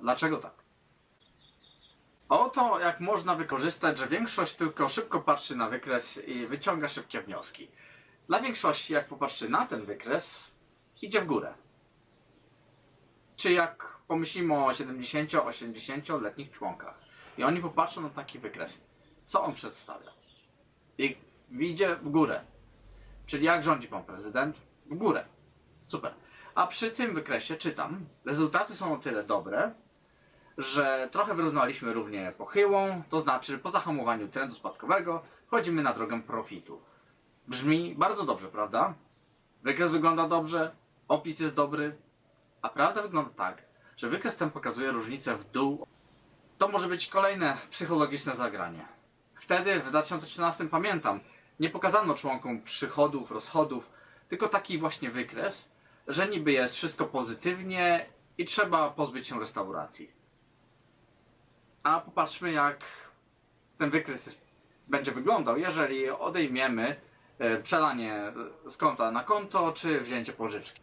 Dlaczego tak? Oto jak można wykorzystać, że większość tylko szybko patrzy na wykres i wyciąga szybkie wnioski. Dla większości, jak popatrzy na ten wykres, idzie w górę. Czy jak pomyślimy o 70-80-letnich członkach i oni popatrzą na taki wykres, co on przedstawia? I idzie w górę. Czyli jak rządzi pan prezydent? W górę. Super. A przy tym wykresie czytam, rezultaty są o tyle dobre, że trochę wyrównaliśmy równię pochyłą, to znaczy po zahamowaniu trendu spadkowego wchodzimy na drogę profitu. Brzmi bardzo dobrze, prawda? Wykres wygląda dobrze, opis jest dobry, a prawda wygląda tak, że wykres ten pokazuje różnicę w dół. To może być kolejne psychologiczne zagranie. Wtedy, w 2013 pamiętam, nie pokazano członkom przychodów, rozchodów, tylko taki właśnie wykres, że niby jest wszystko pozytywnie i trzeba pozbyć się restauracji. A popatrzmy, jak ten wykres będzie wyglądał, jeżeli odejmiemy e, przelanie z konta na konto, czy wzięcie pożyczki.